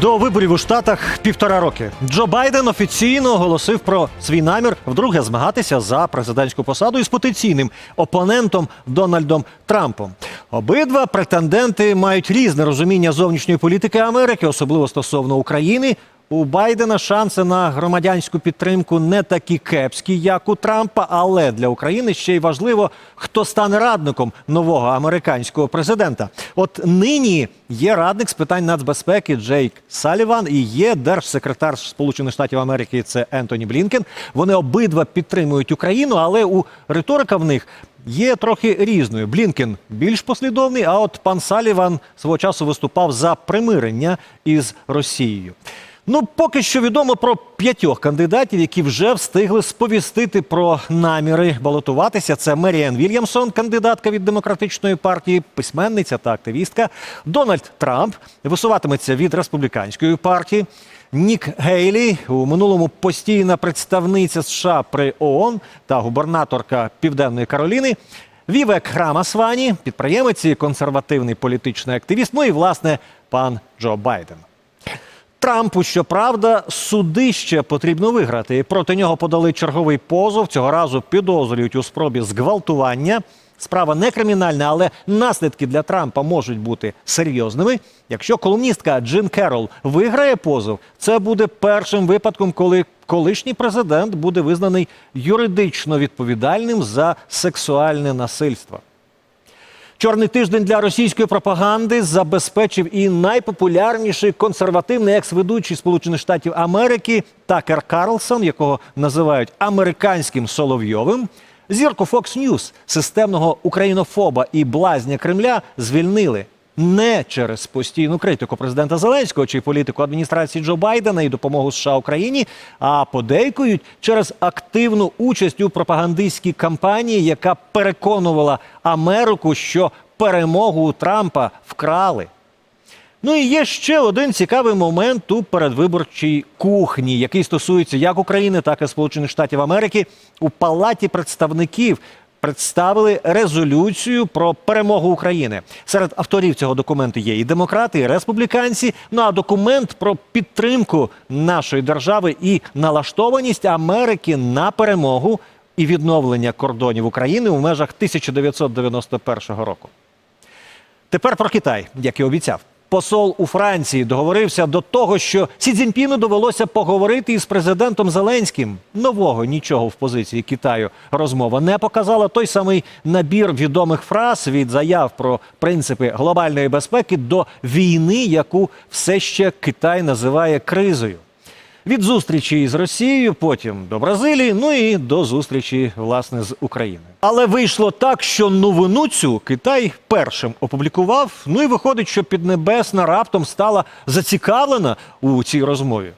До виборів у Штатах півтора роки. Джо Байден офіційно оголосив про свій намір вдруге змагатися за президентську посаду із потенційним опонентом Дональдом Трампом. Обидва претенденти мають різне розуміння зовнішньої політики Америки, особливо стосовно України. У Байдена шанси на громадянську підтримку не такі кепські, як у Трампа, але для України ще й важливо, хто стане радником нового американського президента. От нині є радник з питань нацбезпеки Джейк Саліван і є держсекретар Сполучених Штатів Америки. Це Ентоні Блінкен. Вони обидва підтримують Україну, але у риторика в них. Є трохи різною. Блінкен більш послідовний, а от пан Саліван свого часу виступав за примирення із Росією. Ну, поки що відомо про п'ятьох кандидатів, які вже встигли сповістити про наміри балотуватися. Це Меріан Вільямсон, кандидатка від демократичної партії, письменниця та активістка. Дональд Трамп висуватиметься від республіканської партії. Нік Гейлі у минулому постійна представниця США при ООН та губернаторка Південної Кароліни. Вівек Рамасвані, підприємець і консервативний політичний активіст. Ну і власне пан Джо Байден. Трампу, щоправда, суди ще потрібно виграти. Проти нього подали черговий позов. Цього разу підозрюють у спробі зґвалтування. Справа не кримінальна, але наслідки для Трампа можуть бути серйозними. Якщо колумністка Джин Керол виграє позов, це буде першим випадком, коли колишній президент буде визнаний юридично відповідальним за сексуальне насильство. Чорний тиждень для російської пропаганди забезпечив і найпопулярніший консервативний екс-ведучий Сполучених Штатів Америки Такер Карлсон, якого називають американським Соловйовим. Зірку Fox News, системного українофоба і блазня Кремля звільнили не через постійну критику президента Зеленського чи політику адміністрації Джо Байдена і допомогу США Україні, а подейкують через активну участь у пропагандистській кампанії, яка переконувала Америку, що перемогу у Трампа вкрали. Ну і є ще один цікавий момент у передвиборчій кухні, який стосується як України, так і Сполучених Штатів Америки. У Палаті представників представили резолюцію про перемогу України. Серед авторів цього документу є і демократи, і республіканці. Ну а документ про підтримку нашої держави і налаштованість Америки на перемогу і відновлення кордонів України у межах 1991 року. Тепер про Китай, як і обіцяв. Посол у Франції договорився до того, що Сі Цзіньпіну довелося поговорити із президентом Зеленським. Нового нічого в позиції Китаю розмова не показала. Той самий набір відомих фраз від заяв про принципи глобальної безпеки до війни, яку все ще Китай називає кризою. Від зустрічі з Росією, потім до Бразилії, ну і до зустрічі власне з Україною. Але вийшло так, що новину цю Китай першим опублікував. Ну і виходить, що Піднебесна раптом стала зацікавлена у цій розмові.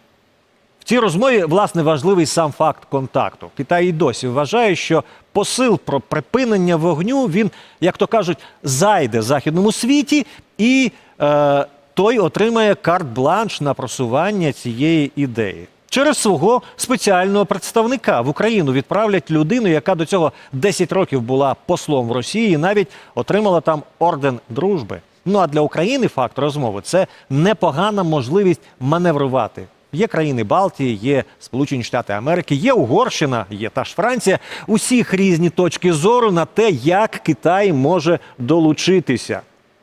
В цій розмові власне важливий сам факт контакту. Китай і досі вважає, що посил про припинення вогню він, як то кажуть, зайде західному світі і. Е, той отримає карт-бланш на просування цієї ідеї. Через свого спеціального представника в Україну відправлять людину, яка до цього 10 років була послом в Росії, і навіть отримала там орден дружби. Ну а для України факт розмови це непогана можливість маневрувати. Є країни Балтії, є Сполучені Штати Америки, є Угорщина, є та ж Франція. Усіх різні точки зору на те, як Китай може долучитися.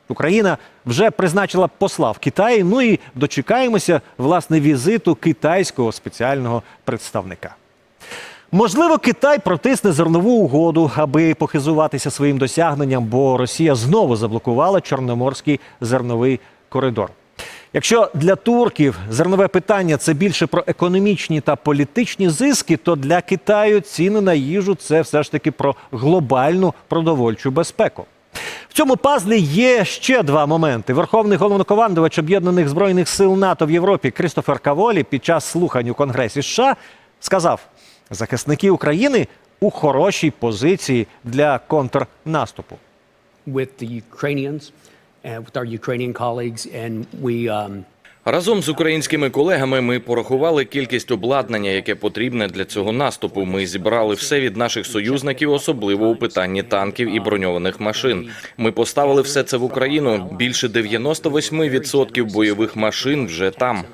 Україна вже призначила посла в Китаї. Ну і дочекаємося власне візиту китайського спеціального представника. Можливо, Китай протисне зернову угоду, аби похизуватися своїм досягненням, бо Росія знову заблокувала Чорноморський зерновий коридор. Якщо для турків зернове питання це більше про економічні та політичні зиски, то для Китаю ціни на їжу це все ж таки про глобальну продовольчу безпеку. Цьому пазлі є ще два моменти. Верховний головнокомандувач об'єднаних збройних сил НАТО в Європі Крістофер Каволі під час слухань у Конгресі США сказав: захисники України у хорошій позиції для контрнаступу. with the Ukrainians and with our Ukrainian colleagues, and we um, Разом з українськими колегами ми порахували кількість обладнання, яке потрібне для цього наступу. Ми зібрали все від наших союзників, особливо у питанні танків і броньованих машин. Ми поставили все це в Україну. Більше 98% бойових машин вже там.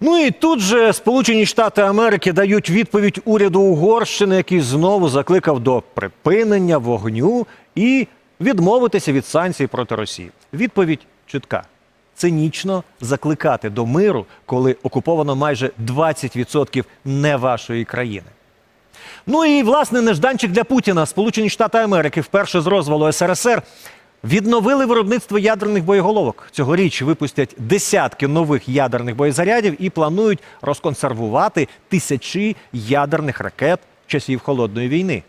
Ну і тут же Сполучені Штати Америки дають відповідь уряду Угорщини, який знову закликав до припинення вогню і відмовитися від санкцій проти Росії. Відповідь чітка: цинічно закликати до миру, коли окуповано майже 20% не вашої країни. Ну і власне нежданчик для Путіна. Сполучені Штати Америки вперше з розвалу СРСР відновили виробництво ядерних боєголовок. Цьогоріч випустять десятки нових ядерних боєзарядів і планують розконсервувати тисячі ядерних ракет часів холодної війни.